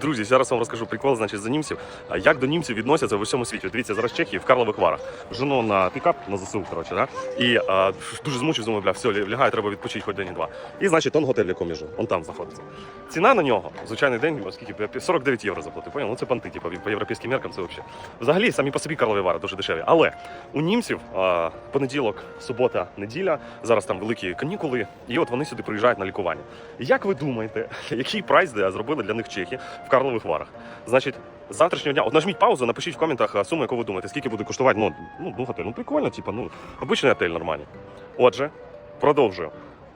Друзі, зараз вам розкажу прикол, значить, за німців. Як до німців відносяться в усьому світі? Дивіться, зараз Чехії в Карлових Варах. Жену на пікап на ЗСУ, коротше, да? І а, дуже змучив, думаю, бля, все, лягаю, треба відпочити хоч день-два. І значить, он готель, в якому я живу, он там знаходиться. Ціна на нього, звичайний день, скільки 49 євро заплатив. Поняв? Ну це панти, типу, по європейським меркам це взагалі. Взагалі, самі по собі Карлові Вари дуже дешеві. Але у німців а, понеділок, субота, неділя, зараз там великі канікули, і от вони сюди приїжджають на лікування. Як ви думаєте, який прайс зробили для них чехи в Карлових Варах? Значить, завтрашнього дня, от нажміть паузу, напишіть в коментах суму, яку ви думаєте, скільки буде коштувати. Ну, ну, ну готель, ну прикольно, типу, ну, обичний готель нормальний. Отже, продовжую.